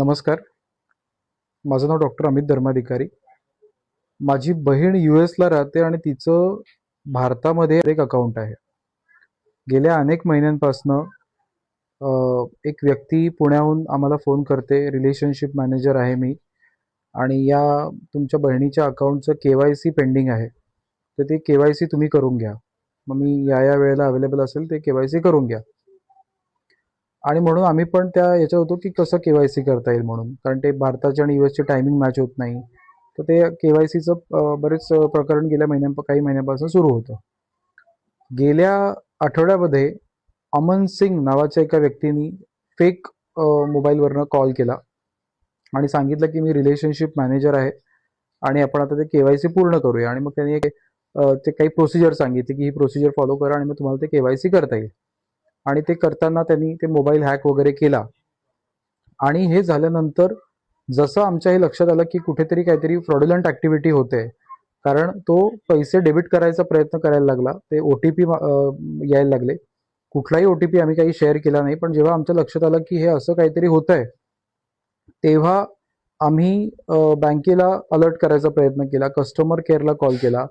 नमस्कार. माझं नाव डॉक्टर अमित धर्माधिकारी. माझी बहीण यू एसला राहते आणि तिचं भारतामध्ये एक अकाउंट आहे. गेल्या अनेक महिन्यांपासनं एक व्यक्ती पुण्याहून आम्हाला फोन करते. रिलेशनशिप मॅनेजर आहे मी. आणि या तुमच्या बहिणीच्या अकाउंटचं के वाय सी पेंडिंग आहे. तर ते के वाय सी तुम्ही करून घ्या. मग मी या या वेळेला अवेलेबल असेल ते के वाय सी करून घ्या. आणि म्हणून आम्ही पण त्या याच्यात होतो की कसं के वाय सी करता येईल म्हणून. कारण ते भारताची आणि ची टायमिंग मॅच होत नाही. तर ते के वाय सीचं बरेच प्रकरण गेल्या महिन्या काही महिन्यापासून सुरू होतं. गेल्या आठवड्यामध्ये अमन सिंग नावाच्या एका व्यक्तीनी फेक मोबाईलवरनं कॉल केला. आणि सांगितलं की मी रिलेशनशिप मॅनेजर आहे आणि आपण आता ते के वाय सी पूर्ण करूया. आणि मग त्यांनी एक ते काही प्रोसिजर सांगितली की ही प्रोसिजर फॉलो करा आणि मग तुम्हाला ते के वाय सी करता येईल. आणि ते करताना त्यांनी ते मोबाईल हॅक वगैरे केला. आणि हे झाल्यानंतर जसं आमच्या हे लक्षात आलं की कुठेतरी काहीतरी फ्रॉड्युलंट ऍक्टिव्हिटी होते. कारण तो पैसे डेबिट करायचा प्रयत्न करायला लागला. ते ओ टी पी यायला लागले. कुठलाही ओ टी पी आम्ही काही शेअर केला नाही. पण जेव्हा आमच्या लक्षात आलं की हे असं काहीतरी होत आहे तेव्हा आम्ही बँकेला अलर्ट करायचा प्रयत्न केला. कस्टमर केअरला कॉल केला.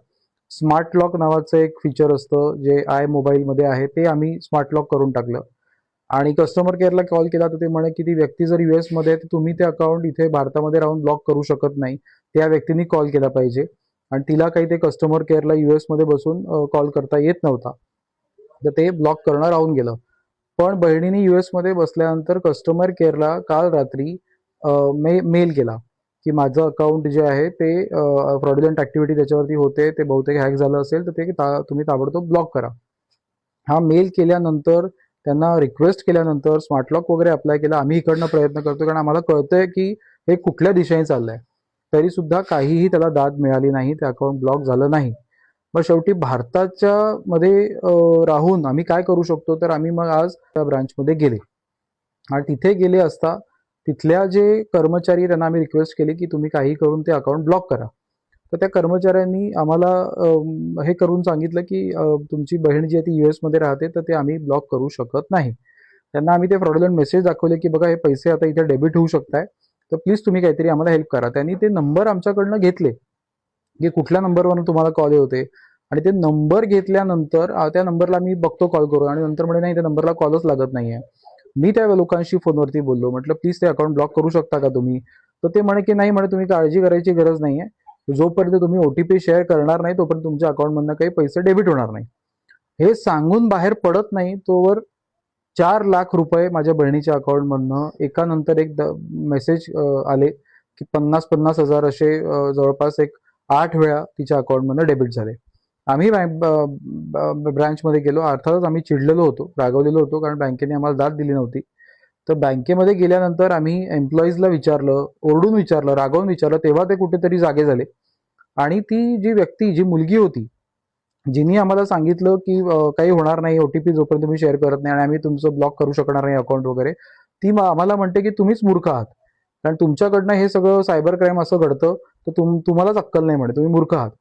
स्मार्ट लॉक नावाचं एक फीचर असतं जे आय मोबाईलमध्ये आहे ते आम्ही स्मार्ट लॉक करून टाकलं. आणि कस्टमर केअरला कॉल केला तर ते म्हणे की ती व्यक्ती जर यू एसमध्ये आहे तर तुम्ही ते अकाउंट इथे भारतामध्ये राहून ब्लॉक करू शकत नाही. त्या व्यक्तीने कॉल केला पाहिजे. आणि तिला काही ते कस्टमर केअरला युएसमध्ये बसून कॉल करता येत नव्हता. तर ते ब्लॉक करणं राहून गेलं. पण बहिणीने युएसमध्ये बसल्यानंतर कस्टमर केअरला काल रात्री मे मेल केला. की माझं अकाउंट जे आहे ते फ्रॉड्युलंट ॲक्टिव्हिटी त्याच्यावरती होते ते बहुतेक हॅक झालं असेल तर ते ता- तुम्ही ताबडतोब ब्लॉक करा. हा मेल केल्यानंतर त्यांना रिक्वेस्ट केल्यानंतर स्मार्ट लॉक वगैरे अप्लाय केला आम्ही इकडनं प्रयत्न करतो कारण आम्हाला कळतंय की हे कुठल्या दिशेने चाललंय. तरी सुद्धा काहीही त्याला दाद मिळाली नाही ते अकाउंट ब्लॉक झालं नाही. मग शेवटी भारताच्या मध्ये राहून आम्ही काय करू शकतो तर आम्ही मग आज त्या ब्रांचमध्ये गेले. आणि तिथे गेले असता तिथल्या जे कर्मचारी त्यांना आम्ही रिक्वेस्ट केली की तुम्ही काही करून ते अकाउंट ब्लॉक करा. तर त्या कर्मचाऱ्यांनी आम्हाला हे करून सांगितलं की तुमची बहीण जी आहे ती यू एसमध्ये राहते तर ते आम्ही ब्लॉक करू शकत नाही. त्यांना आम्ही ते फ्रॉडलंट मेसेज दाखवले की बघा हे पैसे आता इथे डेबिट होऊ शकताय तर प्लीज तुम्ही काहीतरी आम्हाला हेल्प करा. त्यांनी ते नंबर आमच्याकडनं घेतले की कुठल्या नंबरवरून तुम्हाला कॉल होते आणि ते नंबर घेतल्यानंतर त्या नंबरला मी बघतो कॉल करून आणि नंतर म्हणे नाही त्या नंबरला कॉलच लागत नाही आहे मी त्या लोकांशी फोनवरती बोललो. म्हटलं प्लीज ते अकाउंट ब्लॉक करू शकता का तुम्ही? तर ते म्हणे की नाही म्हणे तुम्ही काळजी करायची गरज नाहीये. जोपर्यंत तुम्ही ओटीपी शेअर करणार नाही तोपर्यंत तुमच्या अकाउंटमधनं काही पैसे डेबिट होणार नाही. हे सांगून बाहेर पडत नाही तोवर चार लाख रुपये माझ्या बहिणीच्या अकाउंटमधनं एकानंतर एक मेसेज आले की पन्नास पन्नास हजार असे जवळपास एक आठ वेळा तिच्या अकाउंटमधनं डेबिट झाले. आम्ही ब्रँचमध्ये गेलो. अर्थातच आम्ही चिडलेलो होतो रागवलेलो होतो कारण बँकेने आम्हाला दाद दिली नव्हती. तर बँकेमध्ये गेल्यानंतर आम्ही एम्प्लॉईजला विचारलं ओरडून विचारलं रागवून विचारलं तेव्हा ते कुठेतरी जागे झाले. आणि ती जी व्यक्ती जी मुलगी होती जिनी आम्हाला सांगितलं की काही होणार नाही ओटीपी जोपर्यंत तुम्ही शेअर करत नाही आणि आम्ही तुमचं ब्लॉक करू शकणार नाही अकाउंट वगैरे ती आम्हाला म्हणते की तुम्हीच मूर्ख आहात. कारण तुमच्याकडनं हे सगळं सायबर क्राईम असं घडतं तर तुम तुम्हालाच अक्कल नाही म्हणे तुम्ही मूर्ख आहात.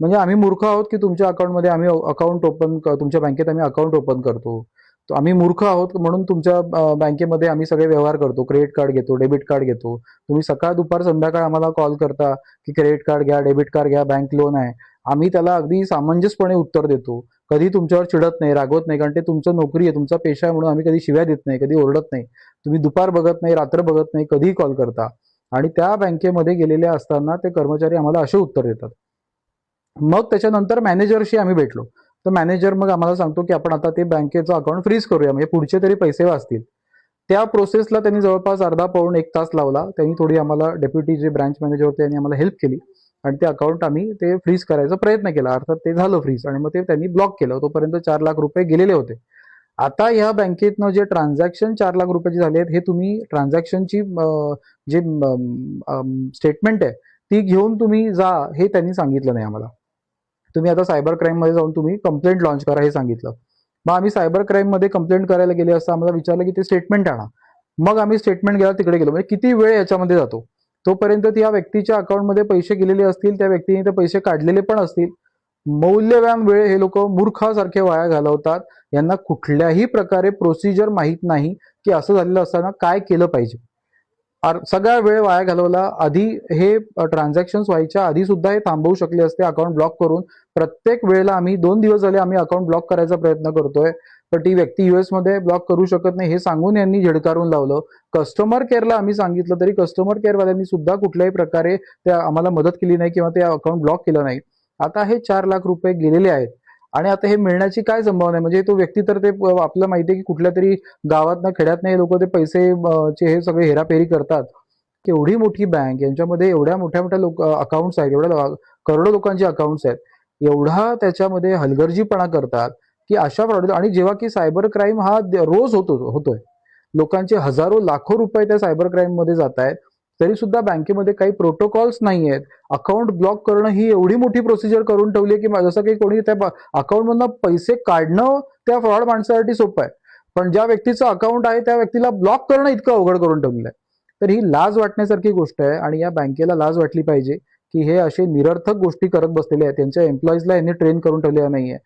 म्हणजे आम्ही मूर्ख आहोत की तुमच्या अकाउंटमध्ये आम्ही अकाउंट ओपन तुमच्या बँकेत आम्ही अकाउंट ओपन करतो. आम्ही मूर्ख आहोत म्हणून तुमच्या बँकेमध्ये आम्ही सगळे व्यवहार करतो. क्रेडिट कार्ड घेतो डेबिट कार्ड घेतो. तुम्ही सकाळ दुपार संध्याकाळ आम्हाला कॉल करता की क्रेडिट कार्ड घ्या डेबिट कार्ड घ्या बँक लोन आहे. आम्ही त्याला अगदी सामंजस्यपणे उत्तर देतो. कधी तुमच्यावर चिडत नाही रागवत नाही कारण ते तुमचं नोकरी आहे तुमचा पेशा आहे म्हणून आम्ही कधी शिव्या देत नाही कधी ओरडत नाही. तुम्ही दुपार बघत नाही रात्र बघत नाही कधीही कॉल करता. आणि त्या बँकेमध्ये गेलेले असताना ते कर्मचारी आम्हाला असे उत्तर देतात. मग त्याच्यानंतर मॅनेजरशी आम्ही भेटलो. तर मॅनेजर मग आम्हाला सांगतो की आपण आता ते बँकेचं अकाउंट फ्रीज करूया म्हणजे पुढचे तरी पैसे वाचतील. त्या प्रोसेसला त्यांनी जवळपास अर्धा पाऊण एक तास लावला. त्यांनी थोडी आम्हाला डेप्युटी जे ब्रांच मॅनेजर होते त्यांनी आम्हाला हेल्प केली. आणि ते अकाउंट आम्ही ते फ्रीज करायचा प्रयत्न केला. अर्थात ते झालं फ्रीज आणि मग ते त्यांनी ब्लॉक केलं. तोपर्यंत चार लाख रुपये गेलेले होते. आता ह्या बँकेतनं जे ट्रान्झॅक्शन चार लाख रुपयाचे झाले आहेत हे तुम्ही ट्रान्झॅक्शनची जे स्टेटमेंट आहे ती घेऊन तुम्ही जा हे त्यांनी सांगितलं नाही आम्हाला. तुम्ही आता सायबर क्राईममध्ये जाऊन तुम्ही कंप्लेंट लॉन्च करा हे सांगितलं. मग आम्ही सायबर क्राईममध्ये कंप्लेंट करायला गेले असता आम्हाला विचारलं की ते स्टेटमेंट आणा. मग आम्ही स्टेटमेंट घ्यायला तिकडे गेलो. म्हणजे किती वेळ याच्यामध्ये जातो? तोपर्यंत त्या व्यक्तीच्या अकाउंटमध्ये पैसे गेलेले असतील त्या व्यक्तीने ते पैसे काढलेले पण असतील. मौल्यवान वेळ हे लोक मूर्खासारखे वाया घालवतात. यांना कुठल्याही प्रकारे प्रोसिजर माहीत नाही की असं झालेलं असताना काय केलं पाहिजे. सगळा वेळ वाया घालवला. आधी हे ट्रान्झॅक्शन व्हायच्या आधी सुद्धा हे थांबवू शकले असते अकाउंट ब्लॉक करून. प्रत्येक वेळेला आम्ही दोन दिवस झाले आम्ही अकाउंट ब्लॉक करायचा प्रयत्न करतोय. पण ती व्यक्ती युएसमध्ये ब्लॉक करू शकत नाही हे सांगून यांनी झिडकारून लावलं. कस्टमर केअरला आम्ही सांगितलं तरी कस्टमर केअरवाल्यांनी सुद्धा कुठल्याही प्रकारे त्या आम्हाला मदत केली नाही किंवा ते अकाउंट ब्लॉक केलं नाही. आता हे चार लाख रुपये गेलेले आहेत. आणि आता हे मिळण्याची काय संभावना आहे? म्हणजे तो व्यक्ती तर ते आपलं आपल्याला माहिती आहे की कुठल्या तरी गावातनं खेड्यातनं हे लोक ते पैसे चे हे सगळे हेराफेरी करतात. एवढी मोठी बँक यांच्यामध्ये एवढ्या मोठ्या मोठ्या लोक अकाउंट्स आहेत एवढ्या करोडो लोकांचे अकाउंट्स आहेत. एवढा त्याच्यामध्ये हलगर्जीपणा करतात की अशा प्रॉडक्ट आणि जेव्हा की सायबर क्राईम हा द- रोज होतो होतोय. लोकांचे हजारो लाखो रुपये त्या सायबर क्राईममध्ये जात आहेत तरी सुद्धा बँकेमध्ये काही प्रोटोकॉल्स नाही आहेत अकाउंट ब्लॉक करणं ही एवढी मोठी प्रोसिजर करून ठेवली आहे की जसं काही कोणी त्या अकाउंटमधनं पैसे काढणं त्या फ्रॉड माणसासाठी सोपं आहे. पण ज्या व्यक्तीचं अकाउंट आहे त्या व्यक्तीला ब्लॉक करणं इतकं अवघड करून ठेवलेलं आहे. तर ही लाज वाटण्यासारखी गोष्ट आहे आणि या बँकेला लाज वाटली पाहिजे की हे असे निरर्थक गोष्टी करत बसलेले आहेत. त्यांच्या एम्प्लॉईजला यांनी ट्रेन करून ठेवलेलं नाहीये.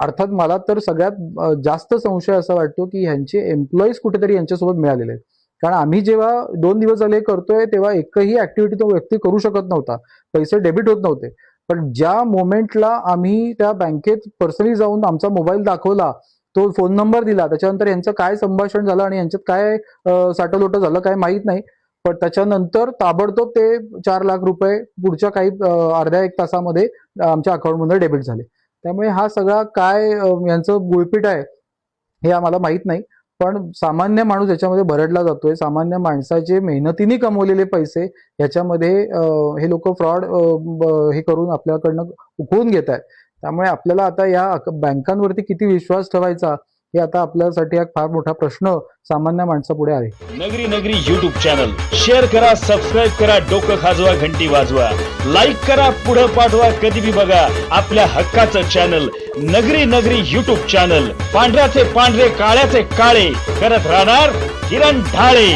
अर्थात मला तर सगळ्यात जास्त संशय असा वाटतो की ह्यांचे एम्प्लॉईज कुठेतरी यांच्यासोबत मिळालेले आहेत. कारण आम्ही जेव्हा दोन दिवस झाले करतोय तेव्हा एकही ऍक्टिव्हिटी तो व्यक्ती करू शकत नव्हता. पैसे डेबिट होत नव्हते. पण ज्या मोमेंटला आम्ही त्या बँकेत पर्सनली जाऊन आमचा मोबाईल दाखवला तो फोन नंबर दिला त्याच्यानंतर यांचं काय संभाषण झालं आणि यांच्यात काय अ, झालं काय माहीत नाही. पण त्याच्यानंतर ताबडतोब ते चार लाख रुपये पुढच्या काही अर्ध्या एक तासामध्ये आमच्या अकाउंटमध्ये डेबिट झाले. त्यामुळे हा सगळा काय यांचं गुळपीट आहे हे आम्हाला माहीत नाही. पण सामान्य माणूस याच्यामध्ये भरडला जातोय. सामान्य माणसाचे मेहनतीने कमवलेले पैसे याच्यामध्ये हे लोक फ्रॉड हे करून आपल्याकडनं उकळून घेत आहेत त्यामुळे आपल्याला आता या बँकांवरती किती विश्वास ठेवायचा? हे आता आपल्यासाठी एक फार मोठा प्रश्न सामान्य माणसापुढे आहे. नगरी नगरी युट्यूब चॅनल शेअर करा सबस्क्राईब करा डोकं खाजवा घंटी वाजवा. लाईक करा पुढं पाठवा कधी बी बघा आपल्या हक्काचं चॅनल नगरी नगरी युट्यूब चॅनल पांढऱ्याचे पांढरे काळ्याचे काळे. करत राहणार किरण ढाळे.